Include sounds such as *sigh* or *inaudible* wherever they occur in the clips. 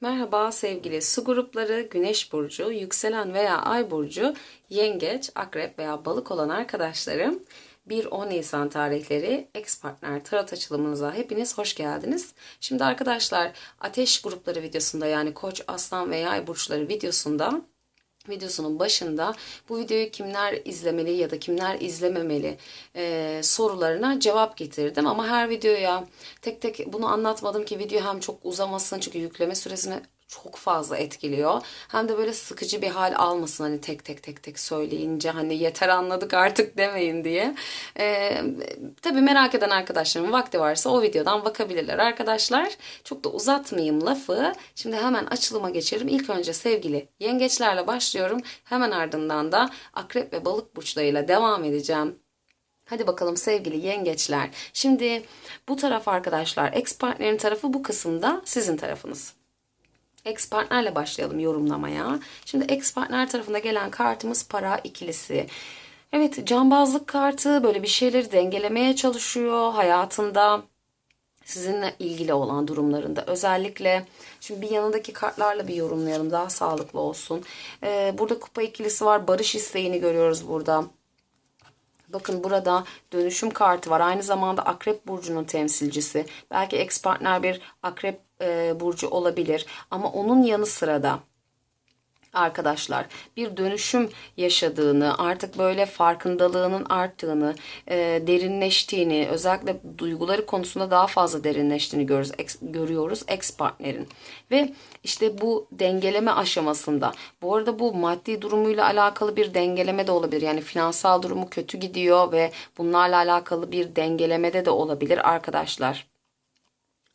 Merhaba sevgili su grupları, güneş burcu, yükselen veya ay burcu, yengeç, akrep veya balık olan arkadaşlarım. 1-10 Nisan tarihleri ex partner tarot açılımınıza hepiniz hoş geldiniz. Şimdi arkadaşlar ateş grupları videosunda yani koç, aslan ve yay burçları videosunda videosunun başında bu videoyu kimler izlemeli ya da kimler izlememeli e, sorularına cevap getirdim. Ama her videoya tek tek bunu anlatmadım ki video hem çok uzamasın çünkü yükleme süresini çok fazla etkiliyor. Hem de böyle sıkıcı bir hal almasın hani tek tek tek tek söyleyince hani yeter anladık artık demeyin diye. Ee, tabii merak eden arkadaşlarım vakti varsa o videodan bakabilirler arkadaşlar. Çok da uzatmayayım lafı. Şimdi hemen açılıma geçelim. İlk önce sevgili yengeçlerle başlıyorum. Hemen ardından da akrep ve balık burçlarıyla devam edeceğim. Hadi bakalım sevgili yengeçler. Şimdi bu taraf arkadaşlar ex partnerin tarafı bu kısımda sizin tarafınız. Ex partnerle başlayalım yorumlamaya. Şimdi ex partner tarafında gelen kartımız para ikilisi. Evet cambazlık kartı böyle bir şeyleri dengelemeye çalışıyor hayatında sizinle ilgili olan durumlarında özellikle şimdi bir yanındaki kartlarla bir yorumlayalım daha sağlıklı olsun. Ee, burada kupa ikilisi var barış isteğini görüyoruz burada. Bakın burada dönüşüm kartı var. Aynı zamanda Akrep Burcu'nun temsilcisi. Belki ex partner bir Akrep e, Burcu olabilir. Ama onun yanı sıra da arkadaşlar bir dönüşüm yaşadığını artık böyle farkındalığının arttığını e, derinleştiğini özellikle duyguları konusunda daha fazla derinleştiğini görüyoruz ex, görüyoruz ex partnerin ve işte bu dengeleme aşamasında bu arada bu maddi durumuyla alakalı bir dengeleme de olabilir yani finansal durumu kötü gidiyor ve bunlarla alakalı bir dengelemede de olabilir arkadaşlar.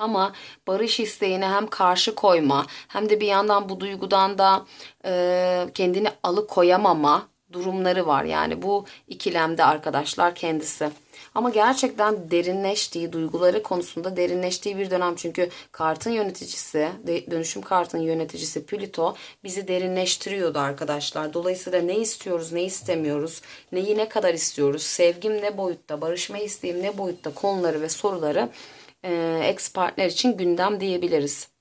Ama barış isteğine hem karşı koyma hem de bir yandan bu duygudan da e, kendini alıkoyamama durumları var. Yani bu ikilemde arkadaşlar kendisi. Ama gerçekten derinleştiği, duyguları konusunda derinleştiği bir dönem. Çünkü kartın yöneticisi, dönüşüm kartının yöneticisi Plüto bizi derinleştiriyordu arkadaşlar. Dolayısıyla ne istiyoruz, ne istemiyoruz, neyi ne kadar istiyoruz, sevgim ne boyutta, barışma isteğim ne boyutta konuları ve soruları e, ex partner için gündem diyebiliriz.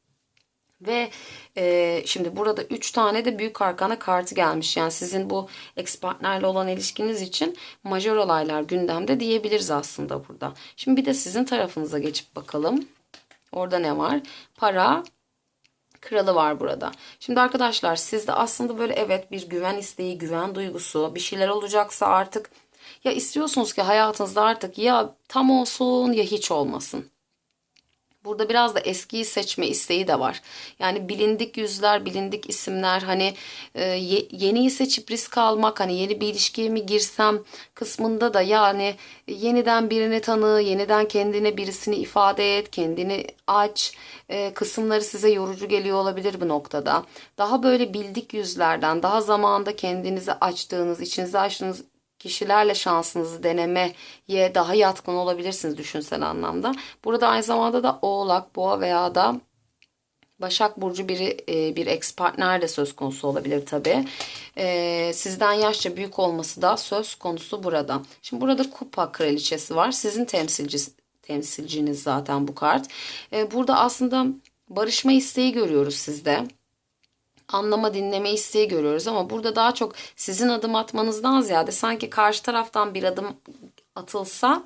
Ve e, şimdi burada 3 tane de büyük arkana kartı gelmiş. Yani sizin bu ex partnerle olan ilişkiniz için majör olaylar gündemde diyebiliriz aslında burada. Şimdi bir de sizin tarafınıza geçip bakalım. Orada ne var? Para, kralı var burada. Şimdi arkadaşlar sizde aslında böyle evet bir güven isteği, güven duygusu, bir şeyler olacaksa artık ya istiyorsunuz ki hayatınızda artık ya tam olsun ya hiç olmasın. Burada biraz da eskiyi seçme isteği de var. Yani bilindik yüzler, bilindik isimler hani e, yeniyi seçip risk almak hani yeni bir ilişkiye mi girsem kısmında da yani yeniden birini tanı, yeniden kendine birisini ifade et, kendini aç e, kısımları size yorucu geliyor olabilir bu noktada. Daha böyle bildik yüzlerden, daha zamanda kendinizi açtığınız, içinizi açtığınız kişilerle şansınızı denemeye daha yatkın olabilirsiniz düşünsel anlamda. Burada aynı zamanda da Oğlak, Boğa veya da Başak Burcu biri e, bir ex partner de söz konusu olabilir tabi. E, sizden yaşça büyük olması da söz konusu burada. Şimdi burada kupa kraliçesi var. Sizin temsilcisi, temsilciniz zaten bu kart. E, burada aslında barışma isteği görüyoruz sizde anlama dinleme isteği görüyoruz ama burada daha çok sizin adım atmanızdan ziyade sanki karşı taraftan bir adım atılsa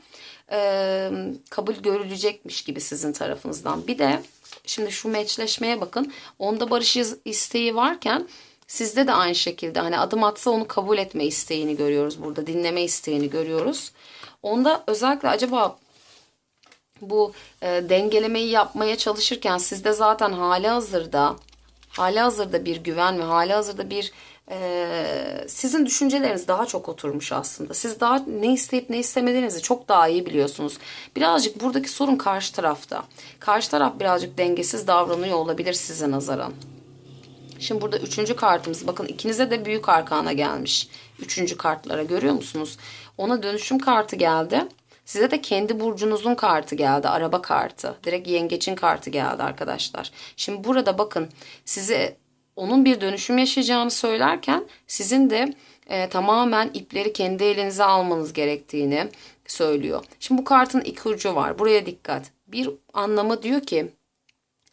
e, kabul görülecekmiş gibi sizin tarafınızdan. Bir de şimdi şu meçleşmeye bakın. Onda barış isteği varken sizde de aynı şekilde hani adım atsa onu kabul etme isteğini görüyoruz burada. Dinleme isteğini görüyoruz. Onda özellikle acaba bu e, dengelemeyi yapmaya çalışırken sizde zaten hali hazırda hali hazırda bir güven ve hali hazırda bir e, sizin düşünceleriniz daha çok oturmuş aslında. Siz daha ne isteyip ne istemediğinizi çok daha iyi biliyorsunuz. Birazcık buradaki sorun karşı tarafta. Karşı taraf birazcık dengesiz davranıyor olabilir size nazaran. Şimdi burada üçüncü kartımız bakın ikinize de büyük arkana gelmiş. Üçüncü kartlara görüyor musunuz? Ona dönüşüm kartı geldi. Size de kendi burcunuzun kartı geldi. Araba kartı. Direkt yengecin kartı geldi arkadaşlar. Şimdi burada bakın size onun bir dönüşüm yaşayacağını söylerken sizin de e, tamamen ipleri kendi elinize almanız gerektiğini söylüyor. Şimdi bu kartın iki ucu var. Buraya dikkat. Bir anlamı diyor ki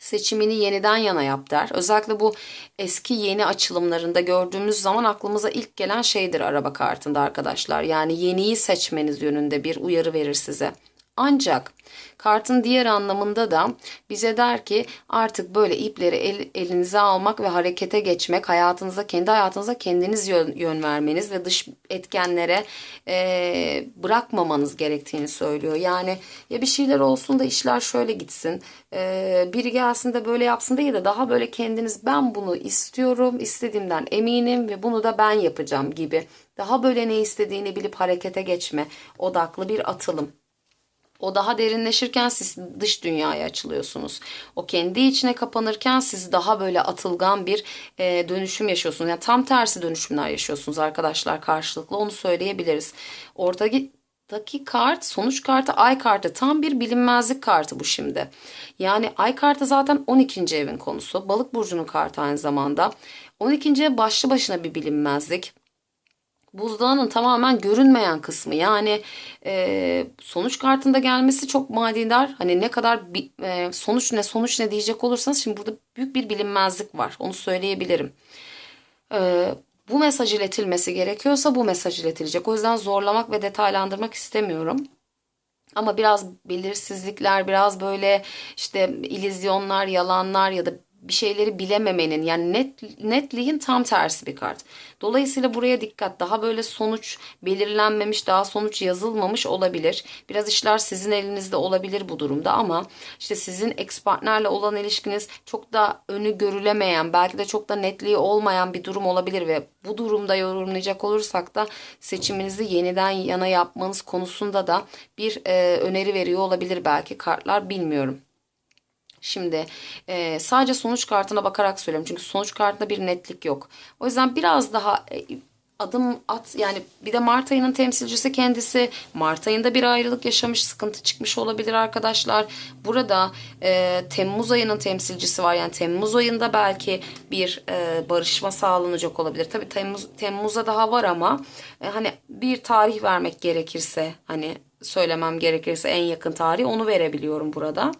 seçimini yeniden yana yap der. Özellikle bu eski yeni açılımlarında gördüğümüz zaman aklımıza ilk gelen şeydir araba kartında arkadaşlar. Yani yeniyi seçmeniz yönünde bir uyarı verir size. Ancak kartın diğer anlamında da bize der ki artık böyle ipleri el, elinize almak ve harekete geçmek, hayatınıza, kendi hayatınıza kendiniz yön, yön vermeniz ve dış etkenlere e, bırakmamanız gerektiğini söylüyor. Yani ya bir şeyler olsun da işler şöyle gitsin, e, biri gelsin de böyle yapsın değil de daha böyle kendiniz ben bunu istiyorum, istediğimden eminim ve bunu da ben yapacağım gibi. Daha böyle ne istediğini bilip harekete geçme odaklı bir atılım. O daha derinleşirken siz dış dünyaya açılıyorsunuz. O kendi içine kapanırken siz daha böyle atılgan bir e, dönüşüm yaşıyorsunuz. Yani tam tersi dönüşümler yaşıyorsunuz arkadaşlar karşılıklı onu söyleyebiliriz. Oradaki Daki kart sonuç kartı ay kartı tam bir bilinmezlik kartı bu şimdi. Yani ay kartı zaten 12. evin konusu. Balık burcunun kartı aynı zamanda. 12. ev başlı başına bir bilinmezlik buzdağının tamamen görünmeyen kısmı yani e, sonuç kartında gelmesi çok manidar hani ne kadar bi, e, sonuç ne sonuç ne diyecek olursanız şimdi burada büyük bir bilinmezlik var onu söyleyebilirim. E, bu mesaj iletilmesi gerekiyorsa bu mesaj iletilecek o yüzden zorlamak ve detaylandırmak istemiyorum. Ama biraz belirsizlikler, biraz böyle işte ilizyonlar, yalanlar ya da bir şeyleri bilememenin yani net netliğin tam tersi bir kart. Dolayısıyla buraya dikkat. Daha böyle sonuç belirlenmemiş, daha sonuç yazılmamış olabilir. Biraz işler sizin elinizde olabilir bu durumda ama işte sizin ex partnerle olan ilişkiniz çok da önü görülemeyen, belki de çok da netliği olmayan bir durum olabilir ve bu durumda yorumlayacak olursak da seçiminizi yeniden yana yapmanız konusunda da bir e, öneri veriyor olabilir belki kartlar bilmiyorum. Şimdi e, sadece sonuç kartına bakarak söylüyorum. Çünkü sonuç kartında bir netlik yok. O yüzden biraz daha e, adım at yani bir de Mart ayının temsilcisi kendisi Mart ayında bir ayrılık yaşamış sıkıntı çıkmış olabilir arkadaşlar. Burada e, Temmuz ayının temsilcisi var yani Temmuz ayında belki bir e, barışma sağlanacak olabilir. Tabi Temmuz Temmuz'a daha var ama e, hani bir tarih vermek gerekirse hani söylemem gerekirse en yakın tarih onu verebiliyorum burada.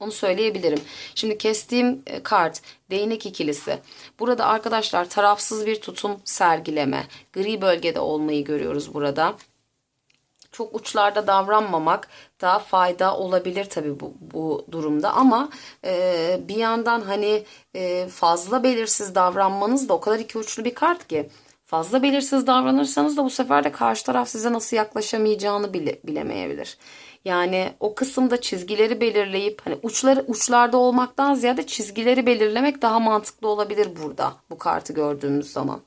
Onu söyleyebilirim. Şimdi kestiğim e, kart değnek ikilisi. Burada arkadaşlar tarafsız bir tutum sergileme, gri bölgede olmayı görüyoruz burada. Çok uçlarda davranmamak da fayda olabilir tabii bu, bu durumda ama e, bir yandan hani e, fazla belirsiz davranmanız da o kadar iki uçlu bir kart ki fazla belirsiz davranırsanız da bu sefer de karşı taraf size nasıl yaklaşamayacağını bile, bilemeyebilir. Yani o kısımda çizgileri belirleyip hani uçları uçlarda olmaktan ziyade çizgileri belirlemek daha mantıklı olabilir burada bu kartı gördüğümüz zaman.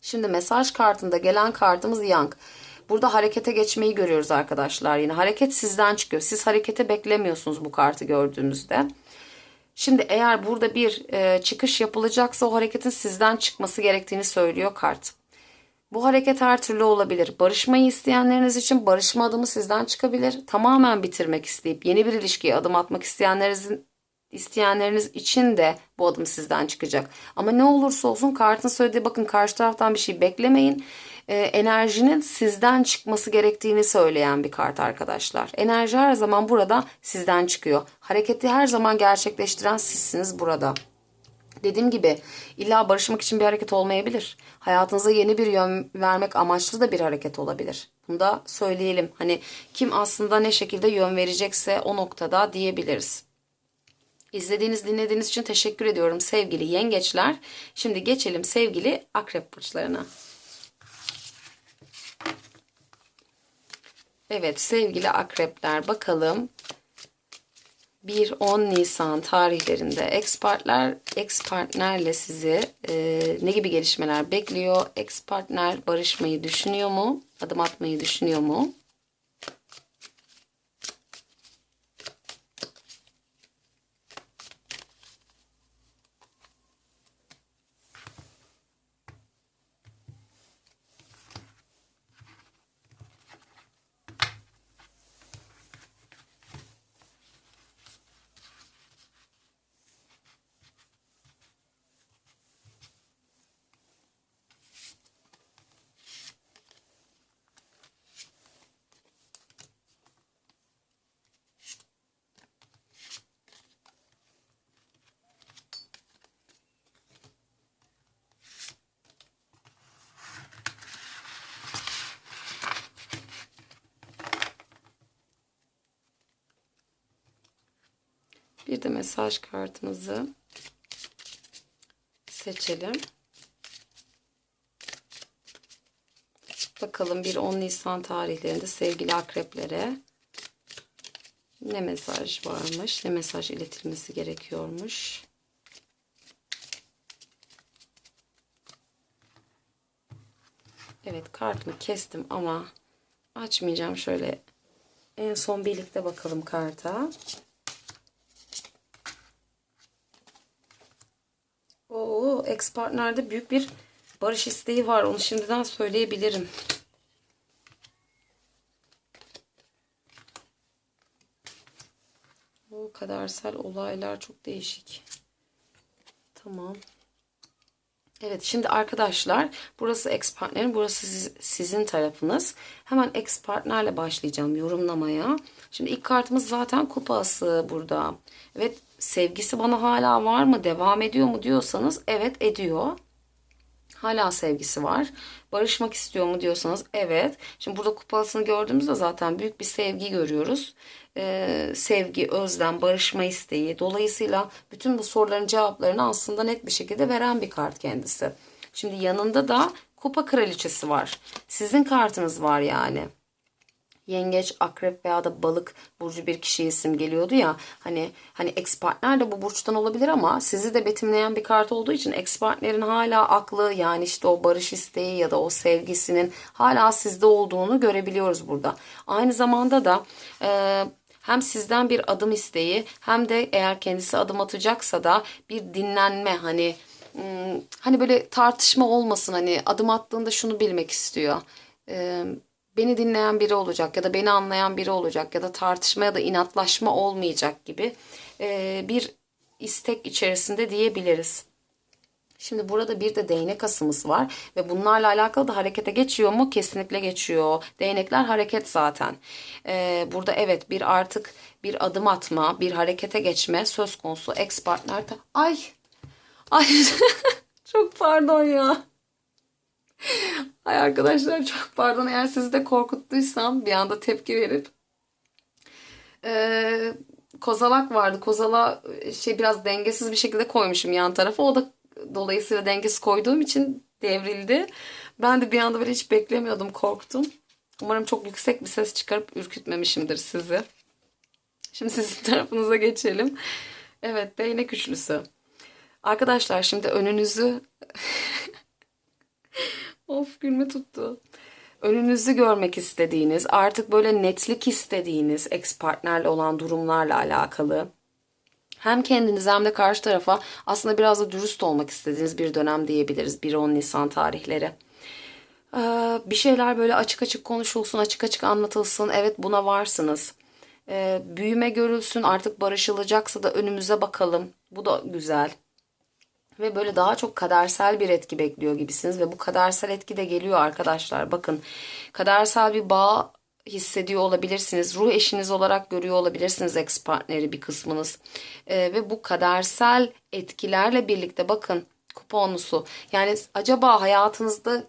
Şimdi mesaj kartında gelen kartımız Yang. Burada harekete geçmeyi görüyoruz arkadaşlar. Yine hareket sizden çıkıyor. Siz harekete beklemiyorsunuz bu kartı gördüğünüzde. Şimdi eğer burada bir e, çıkış yapılacaksa o hareketin sizden çıkması gerektiğini söylüyor kart. Bu hareket her türlü olabilir. Barışmayı isteyenleriniz için barışma adımı sizden çıkabilir. Tamamen bitirmek isteyip yeni bir ilişkiye adım atmak isteyenlerinizin isteyenleriniz için de bu adım sizden çıkacak. Ama ne olursa olsun kartın söylediği bakın karşı taraftan bir şey beklemeyin. Ee, enerjinin sizden çıkması gerektiğini söyleyen bir kart arkadaşlar. Enerji her zaman burada sizden çıkıyor. Hareketi her zaman gerçekleştiren sizsiniz burada. Dediğim gibi illa barışmak için bir hareket olmayabilir. Hayatınıza yeni bir yön vermek amaçlı da bir hareket olabilir. Bunu da söyleyelim. Hani kim aslında ne şekilde yön verecekse o noktada diyebiliriz. İzlediğiniz, dinlediğiniz için teşekkür ediyorum sevgili yengeçler. Şimdi geçelim sevgili akrep burçlarına. Evet sevgili akrepler bakalım 1-10 Nisan tarihlerinde expertler ex partnerle sizi e, ne gibi gelişmeler bekliyor? Ex partner barışmayı düşünüyor mu? Adım atmayı düşünüyor mu? Bir de mesaj kartımızı seçelim. Bakalım bir 10 Nisan tarihlerinde sevgili akreplere ne mesaj varmış, ne mesaj iletilmesi gerekiyormuş. Evet kartımı kestim ama açmayacağım. Şöyle en son birlikte bakalım karta. Oo, ex partnerde büyük bir barış isteği var. Onu şimdiden söyleyebilirim. O kadersel olaylar çok değişik. Tamam. Evet şimdi arkadaşlar burası ex partnerin burası siz, sizin tarafınız. Hemen ex partnerle başlayacağım yorumlamaya. Şimdi ilk kartımız zaten kupası burada. Evet sevgisi bana hala var mı devam ediyor mu diyorsanız evet ediyor. Hala sevgisi var. Barışmak istiyor mu diyorsanız evet. Şimdi burada kupasını gördüğümüzde zaten büyük bir sevgi görüyoruz. Ee, sevgi, özlem, barışma isteği. Dolayısıyla bütün bu soruların cevaplarını aslında net bir şekilde veren bir kart kendisi. Şimdi yanında da kupa kraliçesi var. Sizin kartınız var yani yengeç, akrep veya da balık burcu bir kişi isim geliyordu ya. Hani hani ex partner de bu burçtan olabilir ama sizi de betimleyen bir kart olduğu için ex partnerin hala aklı yani işte o barış isteği ya da o sevgisinin hala sizde olduğunu görebiliyoruz burada. Aynı zamanda da e, hem sizden bir adım isteği hem de eğer kendisi adım atacaksa da bir dinlenme hani hmm, hani böyle tartışma olmasın hani adım attığında şunu bilmek istiyor. Ee, beni dinleyen biri olacak ya da beni anlayan biri olacak ya da tartışma ya da inatlaşma olmayacak gibi e, bir istek içerisinde diyebiliriz. Şimdi burada bir de değnek asımız var ve bunlarla alakalı da harekete geçiyor mu? Kesinlikle geçiyor. Değnekler hareket zaten. Ee, burada evet bir artık bir adım atma, bir harekete geçme söz konusu ex partner. Ay, ay *laughs* çok pardon ya. Ay arkadaşlar çok pardon eğer sizi de korkuttuysam bir anda tepki verip ee, kozalak vardı. Kozala şey biraz dengesiz bir şekilde koymuşum yan tarafa. O da dolayısıyla dengesiz koyduğum için devrildi. Ben de bir anda böyle hiç beklemiyordum korktum. Umarım çok yüksek bir ses çıkarıp ürkütmemişimdir sizi. Şimdi sizin *laughs* tarafınıza geçelim. Evet değnek üçlüsü. Arkadaşlar şimdi önünüzü *laughs* Of gülme tuttu. Önünüzü görmek istediğiniz, artık böyle netlik istediğiniz ex partnerle olan durumlarla alakalı hem kendiniz hem de karşı tarafa aslında biraz da dürüst olmak istediğiniz bir dönem diyebiliriz 1-10 Nisan tarihleri. Ee, bir şeyler böyle açık açık konuşulsun, açık açık anlatılsın. Evet buna varsınız. Ee, büyüme görülsün artık barışılacaksa da önümüze bakalım. Bu da güzel ve böyle daha çok kadersel bir etki bekliyor gibisiniz ve bu kadersel etki de geliyor arkadaşlar. Bakın kadersel bir bağ hissediyor olabilirsiniz. Ruh eşiniz olarak görüyor olabilirsiniz ex partneri bir kısmınız. Ee, ve bu kadersel etkilerle birlikte bakın kuponlusu. Yani acaba hayatınızda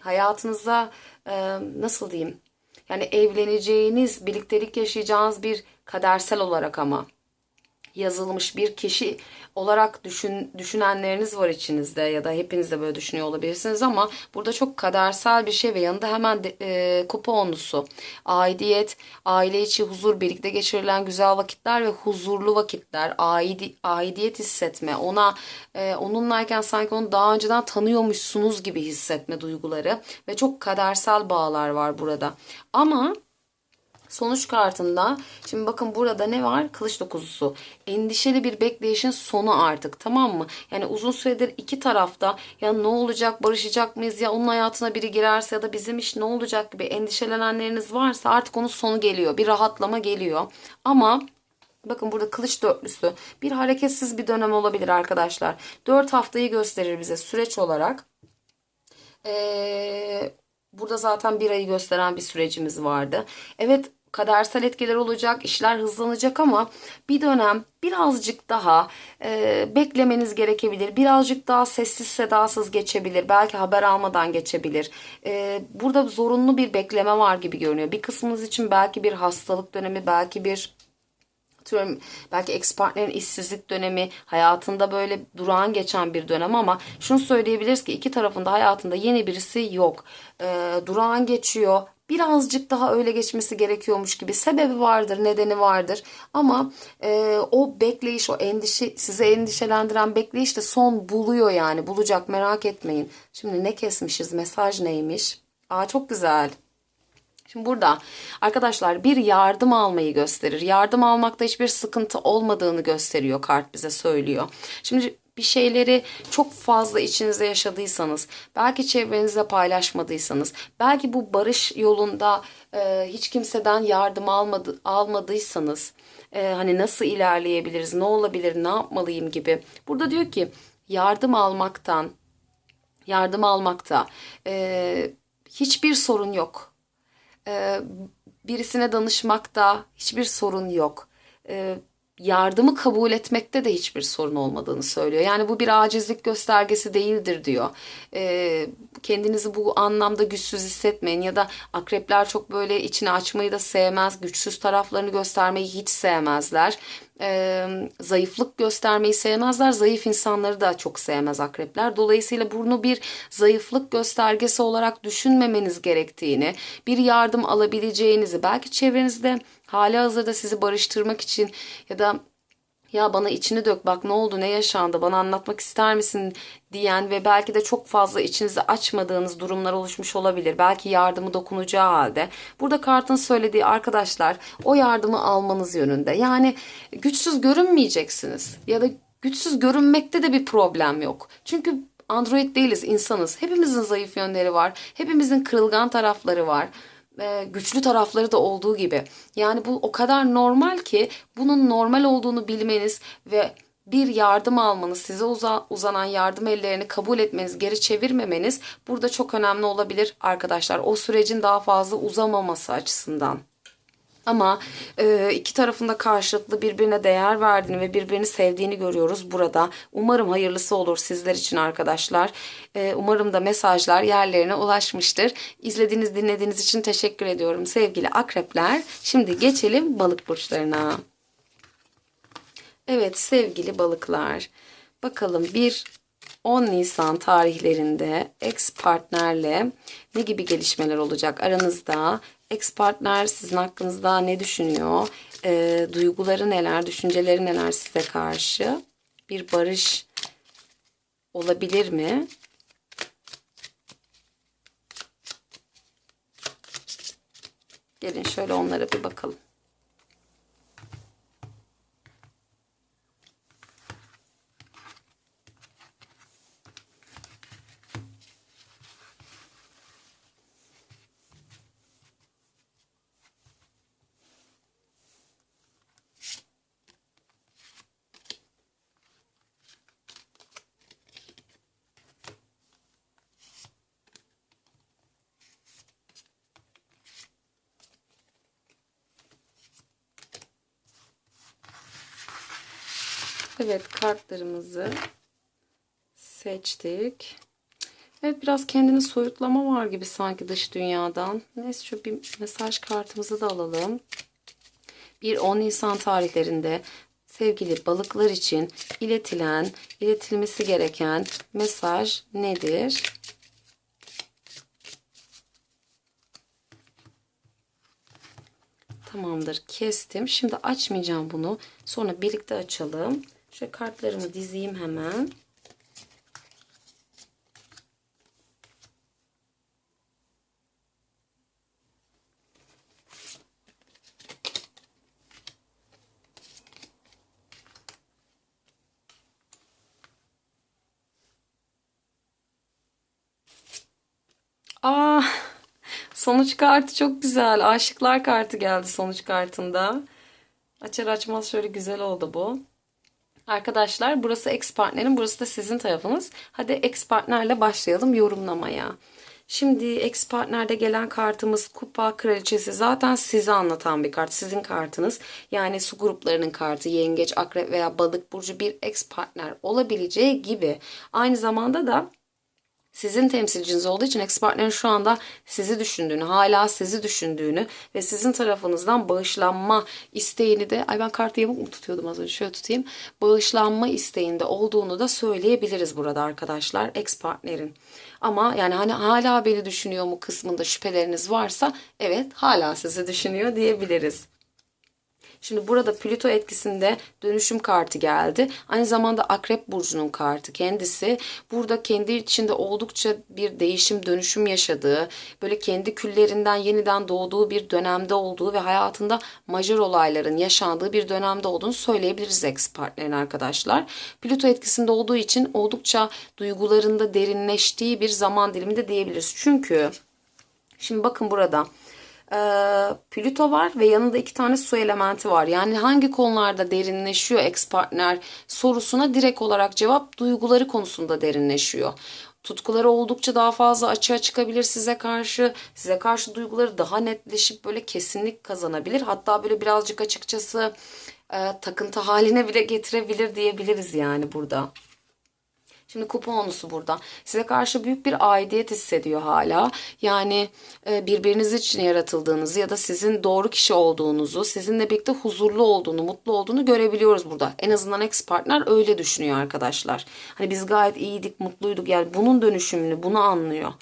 hayatınıza e, nasıl diyeyim? Yani evleneceğiniz, birliktelik yaşayacağınız bir kadersel olarak ama yazılmış bir kişi olarak düşün, düşünenleriniz var içinizde ya da hepiniz de böyle düşünüyor olabilirsiniz ama burada çok kadersel bir şey ve yanında hemen de, e, kupa onusu, aidiyet, aile içi huzur, birlikte geçirilen güzel vakitler ve huzurlu vakitler, aidi, aidiyet hissetme, ona e, onunlayken sanki onu daha önceden tanıyormuşsunuz gibi hissetme duyguları ve çok kadersel bağlar var burada. Ama Sonuç kartında şimdi bakın burada ne var? Kılıç dokuzusu. Endişeli bir bekleyişin sonu artık tamam mı? Yani uzun süredir iki tarafta ya ne olacak barışacak mıyız ya onun hayatına biri girerse ya da bizim iş ne olacak gibi endişelenenleriniz varsa artık onun sonu geliyor. Bir rahatlama geliyor. Ama Bakın burada kılıç dörtlüsü bir hareketsiz bir dönem olabilir arkadaşlar. Dört haftayı gösterir bize süreç olarak. Ee, burada zaten bir ayı gösteren bir sürecimiz vardı. Evet kadersel etkiler olacak, işler hızlanacak ama bir dönem birazcık daha e, beklemeniz gerekebilir. Birazcık daha sessiz sedasız geçebilir. Belki haber almadan geçebilir. E, burada zorunlu bir bekleme var gibi görünüyor. Bir kısmınız için belki bir hastalık dönemi, belki bir Atıyorum belki ex partnerin işsizlik dönemi hayatında böyle durağan geçen bir dönem ama şunu söyleyebiliriz ki iki tarafında hayatında yeni birisi yok. Ee, durağan geçiyor. Birazcık daha öyle geçmesi gerekiyormuş gibi sebebi vardır, nedeni vardır. Ama e, o bekleyiş, o endişe, sizi endişelendiren bekleyiş de son buluyor yani. Bulacak merak etmeyin. Şimdi ne kesmişiz? Mesaj neymiş? Aa çok güzel. Şimdi burada arkadaşlar bir yardım almayı gösterir. Yardım almakta hiçbir sıkıntı olmadığını gösteriyor kart bize söylüyor. Şimdi bir şeyleri çok fazla içinizde yaşadıysanız, belki çevrenizde paylaşmadıysanız, belki bu barış yolunda e, hiç kimseden yardım almadı, almadıysanız, e, hani nasıl ilerleyebiliriz, ne olabilir, ne yapmalıyım gibi. Burada diyor ki yardım almaktan, yardım almakta e, hiçbir sorun yok e, birisine danışmakta hiçbir sorun yok. E, yardımı kabul etmekte de hiçbir sorun olmadığını söylüyor. Yani bu bir acizlik göstergesi değildir diyor. E, kendinizi bu anlamda güçsüz hissetmeyin ya da akrepler çok böyle içini açmayı da sevmez. Güçsüz taraflarını göstermeyi hiç sevmezler. E, zayıflık göstermeyi sevmezler. Zayıf insanları da çok sevmez akrepler. Dolayısıyla bunu bir zayıflık göstergesi olarak düşünmemeniz gerektiğini, bir yardım alabileceğinizi, belki çevrenizde hali hazırda sizi barıştırmak için ya da ya bana içini dök bak ne oldu ne yaşandı bana anlatmak ister misin diyen ve belki de çok fazla içinizi açmadığınız durumlar oluşmuş olabilir. Belki yardımı dokunacağı halde. Burada kartın söylediği arkadaşlar o yardımı almanız yönünde. Yani güçsüz görünmeyeceksiniz ya da güçsüz görünmekte de bir problem yok. Çünkü android değiliz insanız. Hepimizin zayıf yönleri var. Hepimizin kırılgan tarafları var e, güçlü tarafları da olduğu gibi. Yani bu o kadar normal ki bunun normal olduğunu bilmeniz ve bir yardım almanız, size uza, uzanan yardım ellerini kabul etmeniz, geri çevirmemeniz burada çok önemli olabilir arkadaşlar. O sürecin daha fazla uzamaması açısından. Ama e, iki tarafında karşılıklı birbirine değer verdiğini ve birbirini sevdiğini görüyoruz burada. Umarım hayırlısı olur sizler için arkadaşlar. E, umarım da mesajlar yerlerine ulaşmıştır. İzlediğiniz, dinlediğiniz için teşekkür ediyorum sevgili akrepler. Şimdi geçelim balık burçlarına. Evet sevgili balıklar. Bakalım bir 10 Nisan tarihlerinde ex partnerle ne gibi gelişmeler olacak aranızda? Ex partner sizin hakkınızda ne düşünüyor? E, duyguları neler, düşünceleri neler size karşı? Bir barış olabilir mi? Gelin şöyle onlara bir bakalım. Evet kartlarımızı seçtik. Evet biraz kendini soyutlama var gibi sanki dış dünyadan. Neyse şu bir mesaj kartımızı da alalım. Bir 10 Nisan tarihlerinde sevgili balıklar için iletilen, iletilmesi gereken mesaj nedir? Tamamdır kestim. Şimdi açmayacağım bunu. Sonra birlikte açalım. Şöyle kartlarımı dizeyim hemen. Aa, sonuç kartı çok güzel. Aşıklar kartı geldi sonuç kartında. Açar açmaz şöyle güzel oldu bu. Arkadaşlar burası ex partnerin, burası da sizin tarafınız. Hadi ex partnerle başlayalım yorumlamaya. Şimdi ex partnerde gelen kartımız kupa kraliçesi zaten sizi anlatan bir kart. Sizin kartınız yani su gruplarının kartı yengeç, akrep veya balık burcu bir ex partner olabileceği gibi. Aynı zamanda da sizin temsilciniz olduğu için ex şu anda sizi düşündüğünü, hala sizi düşündüğünü ve sizin tarafınızdan bağışlanma isteğini de, ay ben kartı yamuk mu tutuyordum az önce şöyle tutayım, bağışlanma isteğinde olduğunu da söyleyebiliriz burada arkadaşlar ex. Ama yani hani hala beni düşünüyor mu kısmında şüpheleriniz varsa evet hala sizi düşünüyor diyebiliriz. Şimdi burada Plüto etkisinde dönüşüm kartı geldi. Aynı zamanda Akrep Burcu'nun kartı kendisi. Burada kendi içinde oldukça bir değişim dönüşüm yaşadığı, böyle kendi küllerinden yeniden doğduğu bir dönemde olduğu ve hayatında majör olayların yaşandığı bir dönemde olduğunu söyleyebiliriz ex partnerin arkadaşlar. Plüto etkisinde olduğu için oldukça duygularında derinleştiği bir zaman diliminde diyebiliriz. Çünkü şimdi bakın burada e, Plüto var ve yanında iki tane su elementi var. Yani hangi konularda derinleşiyor ex partner sorusuna direkt olarak cevap duyguları konusunda derinleşiyor. Tutkuları oldukça daha fazla açığa çıkabilir size karşı. Size karşı duyguları daha netleşip böyle kesinlik kazanabilir. Hatta böyle birazcık açıkçası e, takıntı haline bile getirebilir diyebiliriz yani burada. Şimdi kuponusu burada. Size karşı büyük bir aidiyet hissediyor hala. Yani e, birbiriniz için yaratıldığınızı ya da sizin doğru kişi olduğunuzu, sizinle birlikte huzurlu olduğunu, mutlu olduğunu görebiliyoruz burada. En azından ex partner öyle düşünüyor arkadaşlar. Hani biz gayet iyiydik, mutluyduk. Yani bunun dönüşümünü, bunu anlıyor.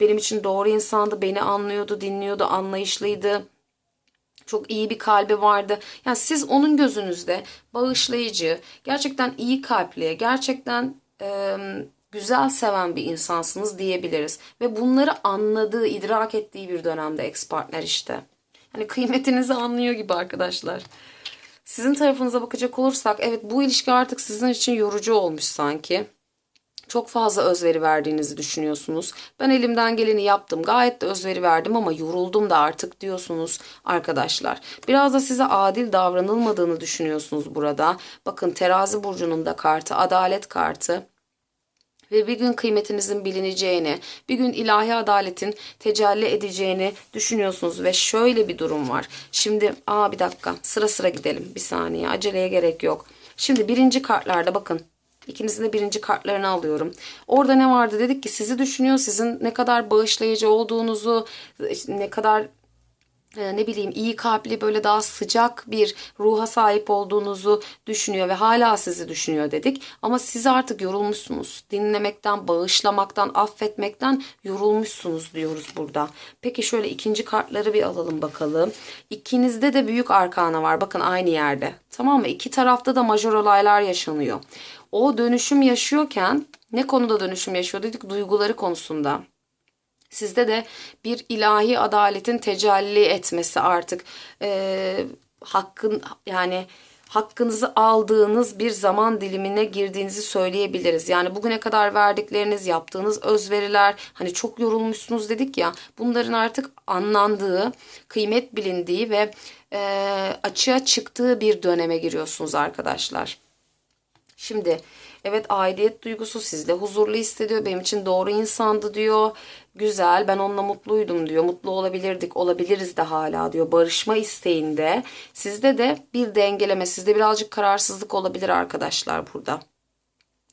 Benim için doğru insandı, beni anlıyordu, dinliyordu, anlayışlıydı çok iyi bir kalbi vardı. Yani siz onun gözünüzde bağışlayıcı, gerçekten iyi kalpli, gerçekten e, güzel seven bir insansınız diyebiliriz. Ve bunları anladığı, idrak ettiği bir dönemde ex partner işte. Hani kıymetinizi anlıyor gibi arkadaşlar. Sizin tarafınıza bakacak olursak evet bu ilişki artık sizin için yorucu olmuş sanki. Çok fazla özveri verdiğinizi düşünüyorsunuz. Ben elimden geleni yaptım. Gayet de özveri verdim ama yoruldum da artık diyorsunuz arkadaşlar. Biraz da size adil davranılmadığını düşünüyorsunuz burada. Bakın terazi burcunun da kartı, adalet kartı ve bir gün kıymetinizin bilineceğini, bir gün ilahi adaletin tecelli edeceğini düşünüyorsunuz ve şöyle bir durum var. Şimdi aa bir dakika sıra sıra gidelim bir saniye aceleye gerek yok. Şimdi birinci kartlarda bakın İkinizin de birinci kartlarını alıyorum. Orada ne vardı dedik ki sizi düşünüyor. Sizin ne kadar bağışlayıcı olduğunuzu, ne kadar e, ne bileyim iyi kalpli böyle daha sıcak bir ruha sahip olduğunuzu düşünüyor ve hala sizi düşünüyor dedik. Ama siz artık yorulmuşsunuz. Dinlemekten, bağışlamaktan, affetmekten yorulmuşsunuz diyoruz burada. Peki şöyle ikinci kartları bir alalım bakalım. İkinizde de büyük arkana var. Bakın aynı yerde. Tamam mı? İki tarafta da major olaylar yaşanıyor. O dönüşüm yaşıyorken ne konuda dönüşüm yaşıyor dedik? Duyguları konusunda. Sizde de bir ilahi adaletin tecelli etmesi artık e, hakkın yani hakkınızı aldığınız bir zaman dilimine girdiğinizi söyleyebiliriz. Yani bugüne kadar verdikleriniz, yaptığınız özveriler, hani çok yorulmuşsunuz dedik ya, bunların artık anlandığı, kıymet bilindiği ve e, açığa çıktığı bir döneme giriyorsunuz arkadaşlar. Şimdi evet aidiyet duygusu sizde huzurlu hissediyor. Benim için doğru insandı diyor. Güzel ben onunla mutluydum diyor. Mutlu olabilirdik olabiliriz de hala diyor. Barışma isteğinde. Sizde de bir dengeleme sizde birazcık kararsızlık olabilir arkadaşlar burada.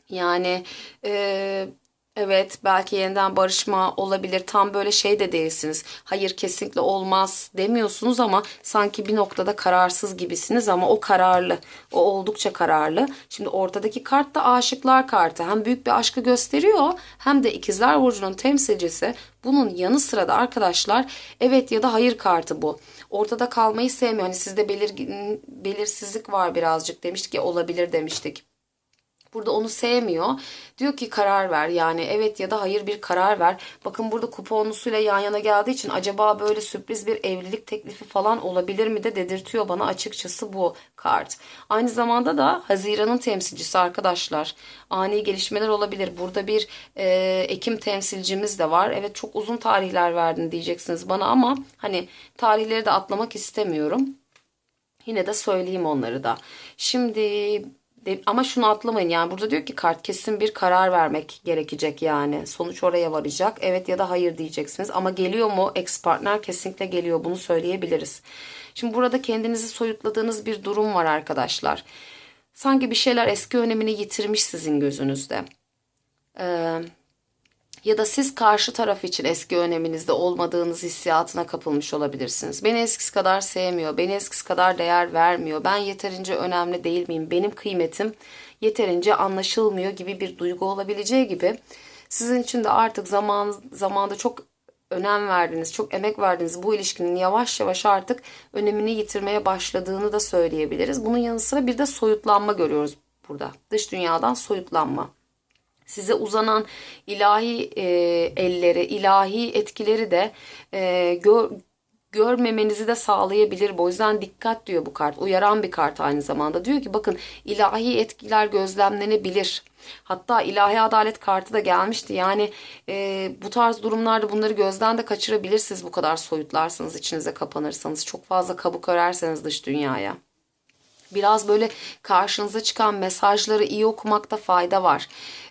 Yani e, Evet belki yeniden barışma olabilir. Tam böyle şey de değilsiniz. Hayır kesinlikle olmaz demiyorsunuz ama sanki bir noktada kararsız gibisiniz ama o kararlı. O oldukça kararlı. Şimdi ortadaki kart da aşıklar kartı. Hem büyük bir aşkı gösteriyor hem de ikizler burcunun temsilcisi. Bunun yanı sıra da arkadaşlar evet ya da hayır kartı bu. Ortada kalmayı sevmiyor. Hani sizde belir, belirsizlik var birazcık demiştik ya olabilir demiştik. Burada onu sevmiyor. Diyor ki karar ver yani evet ya da hayır bir karar ver. Bakın burada kuponlusuyla yan yana geldiği için acaba böyle sürpriz bir evlilik teklifi falan olabilir mi de dedirtiyor bana açıkçası bu kart. Aynı zamanda da Haziran'ın temsilcisi arkadaşlar. Ani gelişmeler olabilir. Burada bir e, Ekim temsilcimiz de var. Evet çok uzun tarihler verdin diyeceksiniz bana ama hani tarihleri de atlamak istemiyorum. Yine de söyleyeyim onları da. Şimdi ama şunu atlamayın yani burada diyor ki kart kesin bir karar vermek gerekecek yani. Sonuç oraya varacak. Evet ya da hayır diyeceksiniz. Ama geliyor mu ex partner kesinlikle geliyor. Bunu söyleyebiliriz. Şimdi burada kendinizi soyutladığınız bir durum var arkadaşlar. Sanki bir şeyler eski önemini yitirmiş sizin gözünüzde. Ee, Ya da siz karşı taraf için eski öneminizde olmadığınız hissiyatına kapılmış olabilirsiniz. Beni eskisi kadar sevmiyor, beni eskisi kadar değer vermiyor, ben yeterince önemli değil miyim, benim kıymetim yeterince anlaşılmıyor gibi bir duygu olabileceği gibi sizin için de artık zaman zamanda çok önem verdiğiniz, çok emek verdiğiniz bu ilişkinin yavaş yavaş artık önemini yitirmeye başladığını da söyleyebiliriz. Bunun yanı sıra bir de soyutlanma görüyoruz burada. Dış dünyadan soyutlanma size uzanan ilahi e, elleri, ilahi etkileri de e, gör, görmemenizi de sağlayabilir. O yüzden dikkat diyor bu kart. Uyaran bir kart aynı zamanda. Diyor ki bakın ilahi etkiler gözlemlenebilir. Hatta ilahi adalet kartı da gelmişti. Yani e, bu tarz durumlarda bunları gözden de kaçırabilirsiniz bu kadar soyutlarsanız, içinize kapanırsanız, çok fazla kabuk örerseniz dış dünyaya. Biraz böyle karşınıza çıkan mesajları iyi okumakta fayda var.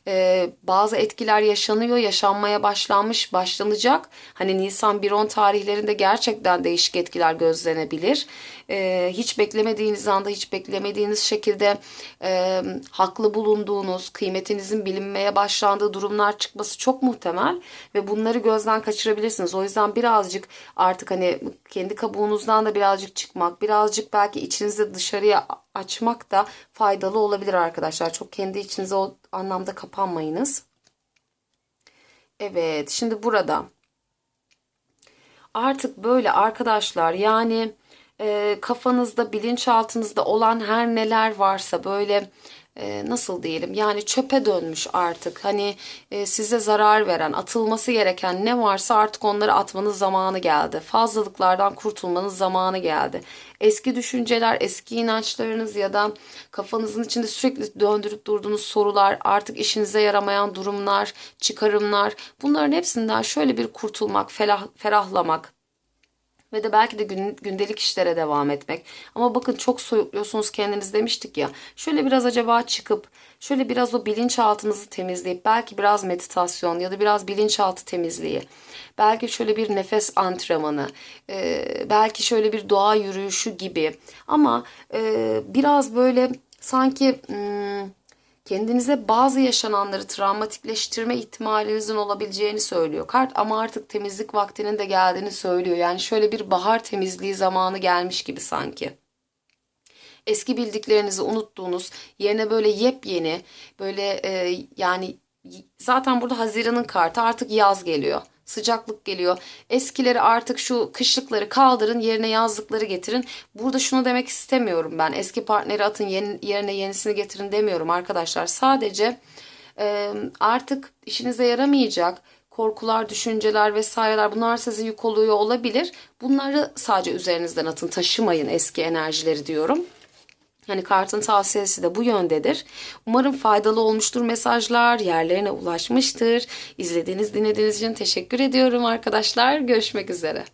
Ee, bazı etkiler yaşanıyor, yaşanmaya başlanmış, başlanacak. Hani Nisan 1-10 tarihlerinde gerçekten değişik etkiler gözlenebilir. Ee, hiç beklemediğiniz anda, hiç beklemediğiniz şekilde e, haklı bulunduğunuz, kıymetinizin bilinmeye başlandığı durumlar çıkması çok muhtemel. Ve bunları gözden kaçırabilirsiniz. O yüzden birazcık artık hani kendi kabuğunuzdan da birazcık çıkmak, birazcık belki içinizi dışarıya açmak da faydalı olabilir arkadaşlar. Çok kendi içinize o anlamda kapanmayınız. Evet, şimdi burada artık böyle arkadaşlar yani e, kafanızda, bilinçaltınızda olan her neler varsa böyle e, nasıl diyelim yani çöpe dönmüş artık. Hani e, size zarar veren, atılması gereken ne varsa artık onları atmanız zamanı geldi. Fazlalıklardan kurtulmanız zamanı geldi. Eski düşünceler, eski inançlarınız ya da kafanızın içinde sürekli döndürüp durduğunuz sorular, artık işinize yaramayan durumlar, çıkarımlar bunların hepsinden şöyle bir kurtulmak, ferah, ferahlamak, ve de belki de gün, gündelik işlere devam etmek. Ama bakın çok soyutluyorsunuz kendiniz demiştik ya. Şöyle biraz acaba çıkıp şöyle biraz o bilinçaltınızı temizleyip belki biraz meditasyon ya da biraz bilinçaltı temizliği. Belki şöyle bir nefes antrenmanı, e, belki şöyle bir doğa yürüyüşü gibi. Ama e, biraz böyle sanki... Hmm, kendinize bazı yaşananları travmatikleştirme ihtimalinizin olabileceğini söylüyor kart ama artık temizlik vaktinin de geldiğini söylüyor. Yani şöyle bir bahar temizliği zamanı gelmiş gibi sanki. Eski bildiklerinizi unuttuğunuz yerine böyle yepyeni böyle e, yani zaten burada Haziran'ın kartı artık yaz geliyor sıcaklık geliyor. Eskileri artık şu kışlıkları kaldırın yerine yazlıkları getirin. Burada şunu demek istemiyorum ben. Eski partneri atın yeni, yerine yenisini getirin demiyorum arkadaşlar. Sadece e, artık işinize yaramayacak korkular, düşünceler vesaireler bunlar size yük oluyor olabilir. Bunları sadece üzerinizden atın taşımayın eski enerjileri diyorum. Hani kartın tavsiyesi de bu yöndedir. Umarım faydalı olmuştur mesajlar, yerlerine ulaşmıştır. İzlediğiniz, dinlediğiniz için teşekkür ediyorum arkadaşlar. Görüşmek üzere.